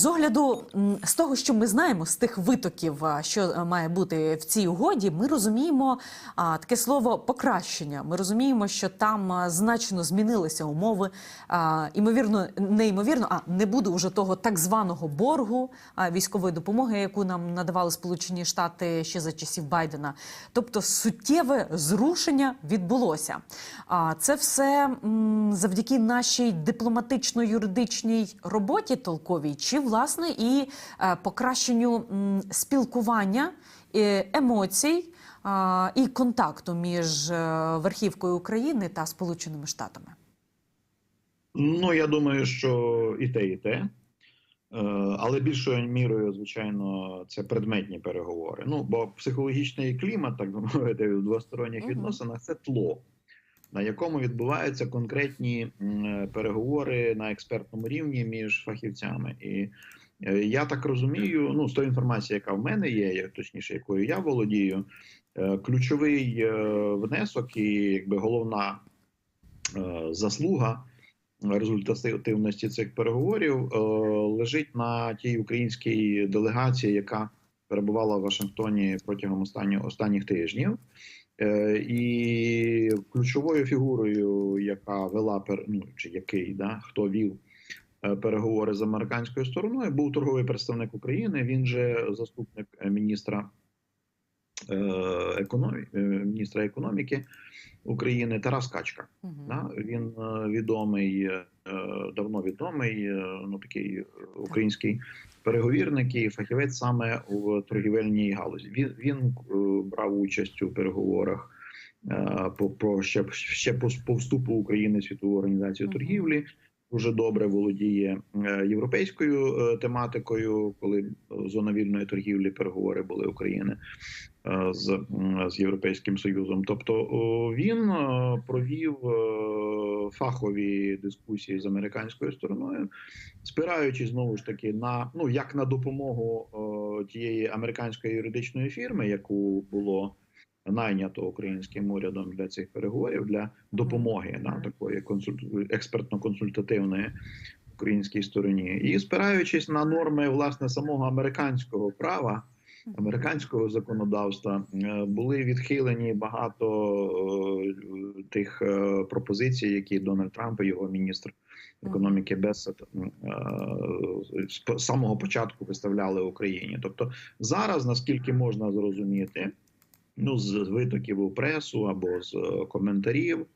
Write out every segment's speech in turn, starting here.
З огляду з того, що ми знаємо, з тих витоків, що е, має бути в цій угоді, ми розуміємо таке слово покращення. Ми розуміємо, що там значно змінилися умови. Імовірно, неймовірно, а не буде уже того так званого боргу військової допомоги, яку нам надавали Сполучені Штати ще за часів Байдена. Тобто суттєве зрушення відбулося. А це все завдяки нашій дипломатично-юридичній роботі толковій, чи власне і е, покращенню спілкування, е, емоцій і контакту між е, верхівкою України та Сполученими Штатами. Ну, я думаю, що і те, і те. Але більшою мірою, звичайно, це предметні переговори. Ну, бо психологічний клімат, так би мовити, в двосторонніх Мгм. відносинах це тло, на якому відбуваються конкретні переговори на експертному рівні між фахівцями. І е, я так розумію, ну з тої інформації, яка в мене є, точніше, якою я володію, е, ключовий е, внесок і якби головна е, заслуга результативності цих переговорів е, лежить на тій українській делегації, яка перебувала в Вашингтоні протягом останніх останніх тижнів. Е, І ключовою фігурою, яка вела пер- ну, чи який да хто вів е, переговори з американською стороною, був торговий представник України. Він же заступник міністра е, економі... е, міністра економіки України Тарас Качка. Мгм. Да? Він е, відомий, давно відомий, е, ну такий е, український переговірник і фахівець саме в торгівельній галузі. Він він е, брав участь у переговорах е, по про ще, ще по, по вступу України в світову організацію торгівлі. Дуже добре володіє е, європейською е, тематикою, коли е, зона вільної торгівлі переговори були України з, з Європейським Союзом. Тобто він провів фахові дискусії з американською стороною, спираючись знову ж таки на ну як на допомогу тієї американської юридичної фірми, яку було найнято українським урядом для цих переговорів для допомоги да, такої консуль- експертно-консультативної українській стороні, і спираючись на норми власне самого американського права американського законодавства е, були відхилені багато е, тих е, пропозицій, які Дональд Трамп і його міністр економіки Бесет з самого початку виставляли Україні. Тобто зараз, наскільки можна зрозуміти, ну з витоків у пресу або з е, коментарів.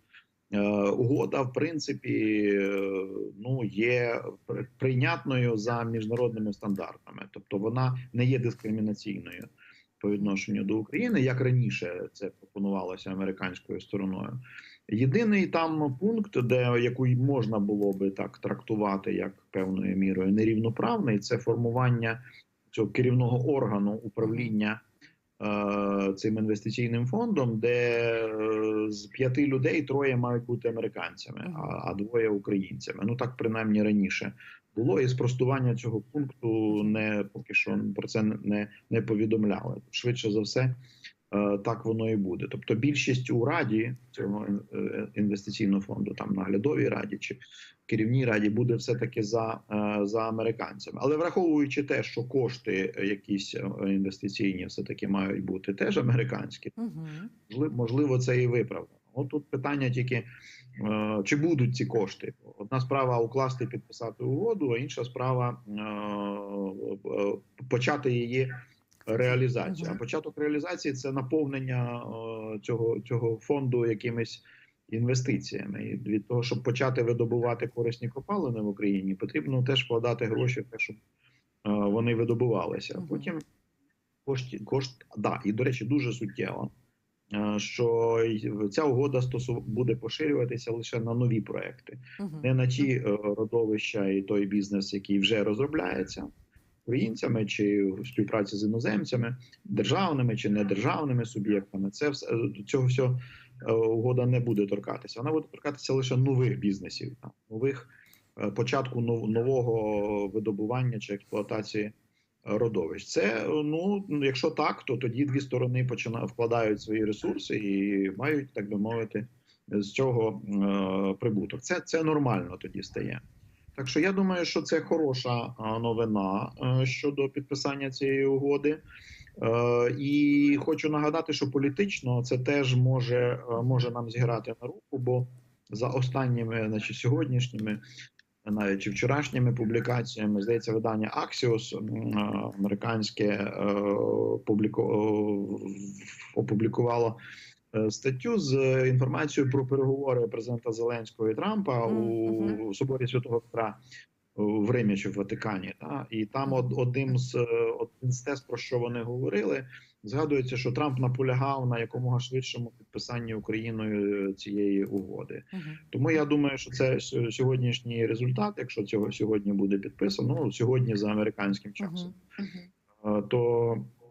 е, Угода, в принципі, е, ну є прийнятною за міжнародними стандартами, тобто вона не є дискримінаційною по відношенню до України, як раніше це пропонувалося американською стороною. Єдиний там пункт, де яку можна було би так трактувати як певною мірою нерівноправний, це формування цього керівного органу управління цим інвестиційним фондом, де е, з п'яти людей троє мають бути американцями, а, двоє українцями. Ну так принаймні раніше було, і спростування цього пункту не поки що про це не, не повідомляли. Швидше за все, е, так воно і буде. Тобто, більшість у раді цього е, інвестиційного фонду, там наглядовій раді чи керівній раді, буде все таки за, е, за американцями. Але враховуючи те, що кошти е, якісь е, інвестиційні все таки мають бути теж американські, Мгм. можливо, це і виправдано. От тут питання тільки е, чи будуть ці кошти. Одна справа укласти, підписати угоду, а інша справа е, е, почати її реалізацію. А початок реалізації це наповнення е, цього, цього фонду якимись інвестиціями. І від того, щоб почати видобувати корисні копалини в Україні, потрібно теж вкладати гроші в те, щоб е, вони видобувалися. Потім кошти, кошт, да, і до речі, дуже суттєво. е, Що ця угода стосу буде поширюватися лише на нові проекти, Мгм. не на ті родовища і той бізнес, який вже розробляється українцями чи в співпраці з іноземцями, державними чи недержавними суб'єктами. Це все цього всього е, угода не буде торкатися. Вона буде торкатися лише нових бізнесів, нових е, початку нового видобування чи експлуатації родовищ. Це ну якщо так, то тоді дві сторони починають вкладають свої ресурси і мають, так би мовити, з цього е, прибуток. Це, це нормально тоді стає. Так що я думаю, що це хороша новина е, щодо підписання цієї угоди. Е, І хочу нагадати, що політично це теж може, е, може нам зіграти на руку, бо за останніми, значить, сьогоднішніми, навіть чи вчорашніми публікаціями, здається, видання Axios американське опублікувало статтю з інформацією про переговори президента Зеленського і Трампа у Мгм. соборі Святого Петра в Римі чи в Ватикані. Та? І там од- одним з е, один з тез, про що вони говорили, згадується, що Трамп наполягав на якомога швидшому підписанні Україною цієї угоди. Мгм. Тому я думаю, що це сьогоднішній результат, якщо цього сьогодні буде підписано, ну сьогодні за американським часом. Мгм. е, то е,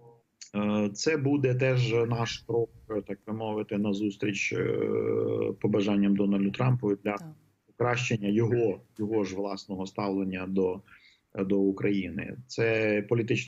це буде теж наш крок, е, так би мовити, на зустріч е, побажанням Дональду Трампу для покращення його, його ж власного ставлення до, до України. Це політична.